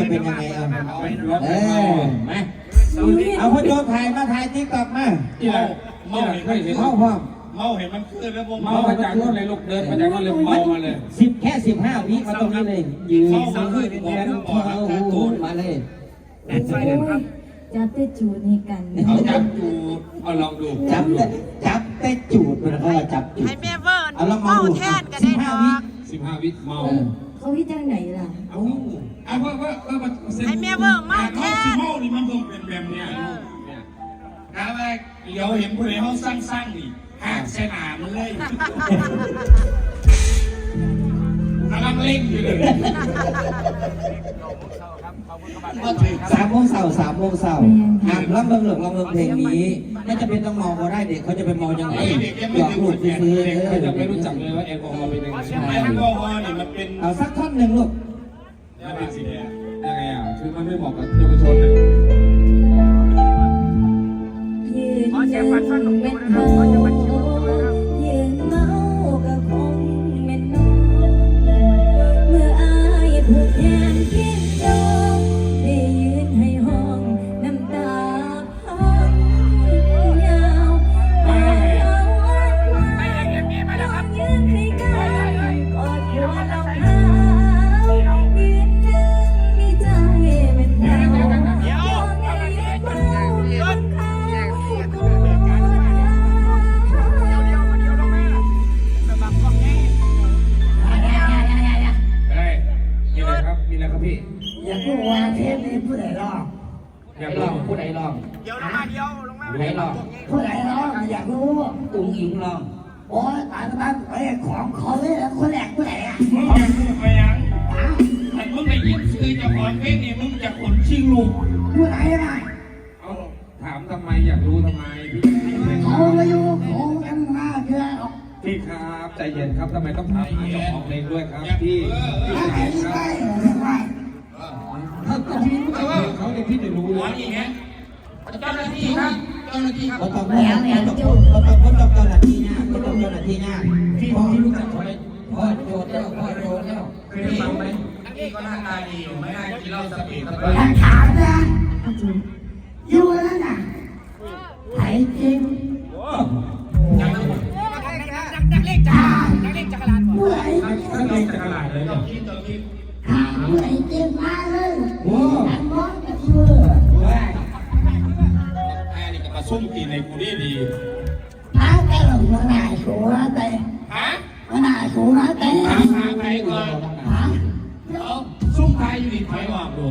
จะเป็นยังไงเอาเออมาเอาพ่อโจถ่ายมาถ่ายติ๊กต็อกมาที่ไหนเมาเห็นไม่เห็นเมาพร้อมเมาเห็นมันขึ้นแล้วเมามาจากนู่นเลยลูกเดินมาจากนู่นเลยเมามาเลยสิบแค่สิบห้าวิมาตรงนี้เลยยืนมือแขนเท้าหูมาเลยจับได้จูดให้กันเอาจับจูเอาลองดูจับแต่จับแต่จูดมันก็จับจูดให้แม่เวิร์นเอาลองมาเมาดูแทนก็ได้ดอกสิบห้าวิเมา เขาวิจารณ์ไหนล่ะ เอาเอาว่าว่าว่าให้แม่เวิร์นเมาแทสินเมานี่มันต้องเป็นแบบเนี้ยเนี่ยถ้าว่าเดี๋ยวเห็นผู้ใดเขาสร้างสร้างนี่หักเส้นหนามันเลยกำลังเล่งอยู่เลยสามโมงเสาร์สามโมงเสาร์อะลองเบิ่งหลงลองเบิ่งเพลงนี้ น่าจะเป็นต้องมองก็ได้เด็กเขาจะไปมองยังไงหยอกลูกซื้อเด็กเอเขาจะอไม่รู้จักเลยว่าแอลกอฮอล์เป็นยังไงแอลกอฮอล์นี่มันเป็นเอาสักท่อนหนึ่งลูกมันเป็นสีแดงยังไงอะคือมันไม่เหมาะกับเยาวชนเลยยืนหนึ่งเป็นเมา พี่ อยากรู้ว่าเทปนี้ผู้ใดร้องอยากลลอองงผู้ใดลองเดี๋ยวลงมาเดี๋ยวลงมาผู้ใดลองผู้ใดร้องอยากรู้อุ้งอิงลองโอ้ยตายแล้วไอ้ของเขาเลยแล้วคนแรกผู้ใดอะมึงอยากพูดไปยังแต่มึงได้ยินคือเจะขอนเพลงนี่มึงจะขนชิงลูก ผู้ใดอะเอาถามทำไมอยากรู้ทำไมพี่เขามาอยู่เขากันมาเคือพี่ครับใจเย็นครับทำไมต้องถามหาเจ้าของเพลงด้วยครับพี่พี่ถ้าใจใครเย็นไม่ครับได้เรียกว่าถ้าพี่รู้จักเพลงเขาเนี่ยพี่จะรู้เลยเราต้องเราต้องเราต้องคนต้องเจ้าหน้าที่เนี่ยคนต้องเจ้าหน้าที่เนี่ยพี่พอที่รู้จักเขาไหมพ่อโจทย์แล้วพ่อโจทย์แล้วเคยได้ฟังไหมพี่ก็หน้าตาดีอยู่ไม่น่ากินเหล้าสปีดสอยากถามนะอยู่นั่นน่ะไอ้จริงยังไม่นักเลงจักรนักเลงจักรลานผู้ใดถ้าเราจะกระไรเลยเนี่ยถามผู้ใดจริงมา พ้นี่ก็มาซุ่มกินในกูดีดีหาแต่หลงมาหน้าสูนะแต่ฮะมาหน้าสูนะแต่หาทางไหนก่อนหาเดี๋ยวซุ่มไทยอยู่ดีถอยออกดู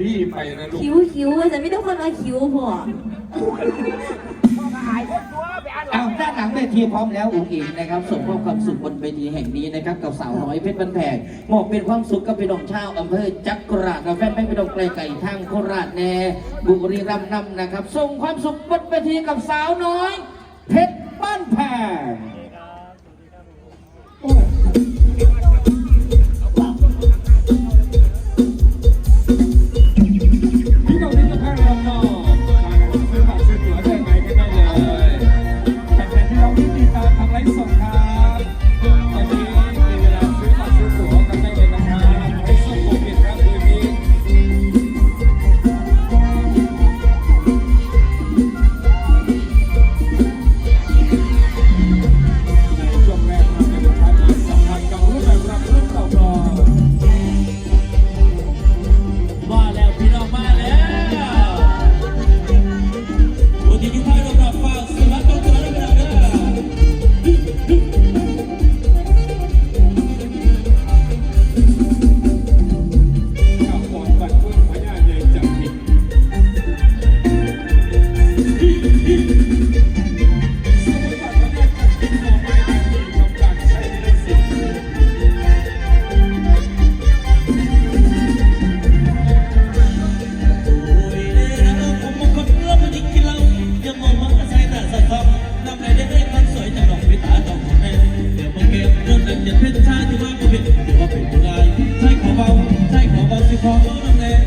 ตส่าห์รีบไปนะลูกคิ้วคิ้วแต่ไม่ต้องคนมาคิ้วพ่อเอาด้านหลังเวทีพร้อมแล้วอุ๋งอิงนะครับส่งมอบความสุขบนเวทีแห่งนี้นะครับกับสาวน้อยเพชรบันแพงมอบเป็นความสุขกับพี่น้องชาวอำเภอจักราชและแฟนไม่พี่น้องไกลไก่ทางโคราชแน่บุรีรัมย์นำนะครับ ส่งความสุขบนเวทีกับสาวน้อย เพชรบ้านแพง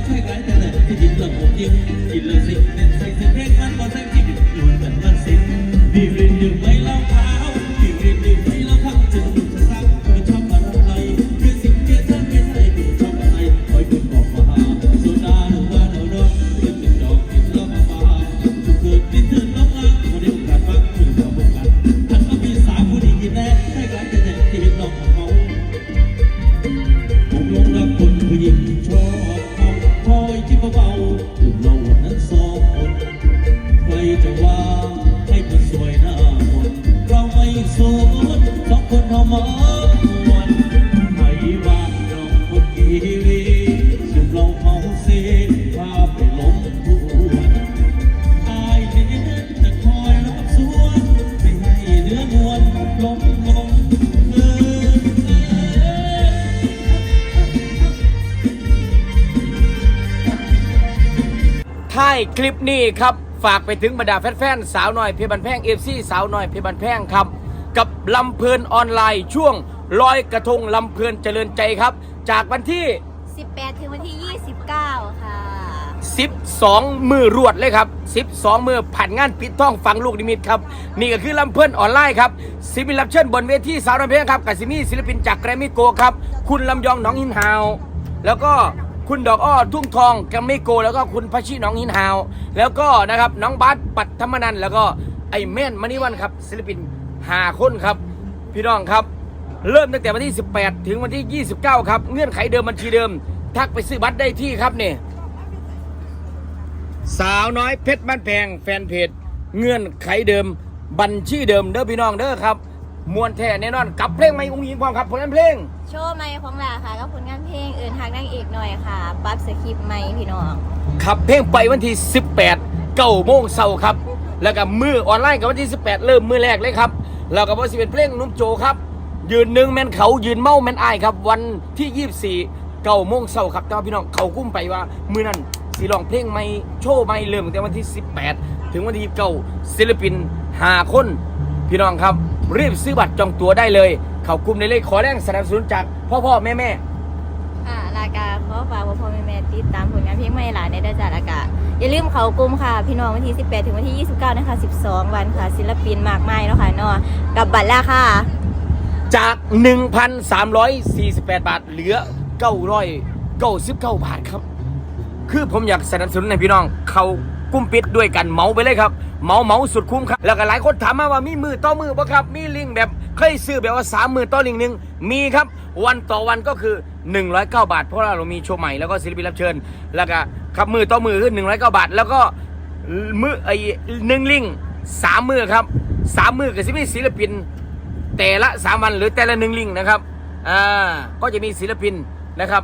ช่วยกันแต่ไหนที่กินหลับผมยิงกินเลยสิ คลิปนี้ครับฝากไปถึงบรรดาแฟนๆสาวน้อยเพชรบันแพงเอฟซีสาวน้อยเพชรบันแพงครับ กับลำเพลินออนไลน์ช่วงลอยกระทงลำเพลินเจริญใจครับ จากวันที่ 18 ถึงวันที่ 29 ค่ะ 12 มือรวดเลยครับ 12 มือผ่านงานปิดท่องฟังลูกนิมิตครับ นี่ก็คือลำเพื่อนออนไลน์ครับศิลปินรับเชิญบนเวทีสาวน้อยเพลงครับกับซิมี่ศิลปินจากแกรมมี่โกครับคุณลำยองหน้องหินฮาว แล้วก็ คุณดอกอ้อทุ่งทองแกรมมี่โก แล้วก็คุณพัชชีหน้องหินฮาว แล้วก็นะครับน้องบาสปัตธรรมนันแล้วก็ไอแม่นมณีวันครับศิลปินหาคนครับ พี่น้องครับ เริ่มตั้งแต่วันที่ 18 ถึงวันที่ 29 ครับ เงื่อนไขเดิมบัญชีเดิม ทักไปซื้อบัตรได้ที่ครับนี่สาวน้อยเพชรบ้านแพงแฟนเพจเงื่อนไขเดิมบัญชีเดิมเด้อพี่น้องเด้อครับ มวนแท้แน่นอนกับเพลงไม่อุ้งยิงความครับผลงานเพลง โชว์ใหม่ของลาค่ะกับผลงานเพลงเอื่นทางนางเอกหน่อยค่ะปรั๊บสคริปต์ใหม่พี่น้องขับเพลงไปวันที่ 18เก้าโมงเช้าครับ แล้วก็มือออนไลน์กับวันที่ 18 เริ่มมือแรกเลยครับ แล้วก็วันที่เป็นเพลงนุ่มโจครับ ยืนหนึ่งแมนเขายืนเมาแมนอายครับ วันที่ 24เก้าโมงเช้าครับแต่ว่าพี่น้องเขากุ้มไปว่า มือนั้นสีลองเพลงไม่โชว์ไม่เริ่มตั้งแต่วันที่ 18 ถึงวันที่9ศิลปิน5คน พี่น้องครับ รีบซื้อบัตรจองตั๋วได้เลย เขากลุ่มในเลขขอแรงสนับสนุนจากพ่อพ่อแม่แม่ค่ะลากาขอฝากพ่อพ่อแม่แม่ติดตามผลงานเพลงใหม่หลานในเด้อจ้าลากาอย่าลืมเขากลุ่มค่ะ พี่น้องวันที่ 18 ถึงวันที่ 29 นะคะ 12 วันค่ะ ศิลปินมากมายเนาะค่ะเนาะกับบัตรราคาจาก 1,348 บาท เหลือ 999 บาทครับ คือผมอยากสนับสนุนให้พี่น้องเขา กุ้มปิดด้วยกันเมาไปเลยครับเมาเมาสุดคุ้มครับแล้วก็หลายคนถามมาว่ามีมือต่อมือป่ะครับ มีลิงแบบเคยซื้อแบบว่าสามมือต่อลิงหนึ่งมีครับ วันต่อวันก็คือ 109 บาท เพราะว่าเรามีโชว์ใหม่แล้วก็ศิลปินรับเชิญ แล้วก็ครับมือต่อมือคือ109 บาท แล้วก็มือไอ้หนึ่งลิงสามมือครับสามมือกับศิลปินศิลปินแต่ละสามวันหรือแต่ละหนึ่งลิงนะครับอ่าก็จะมีศิลปินนะครับ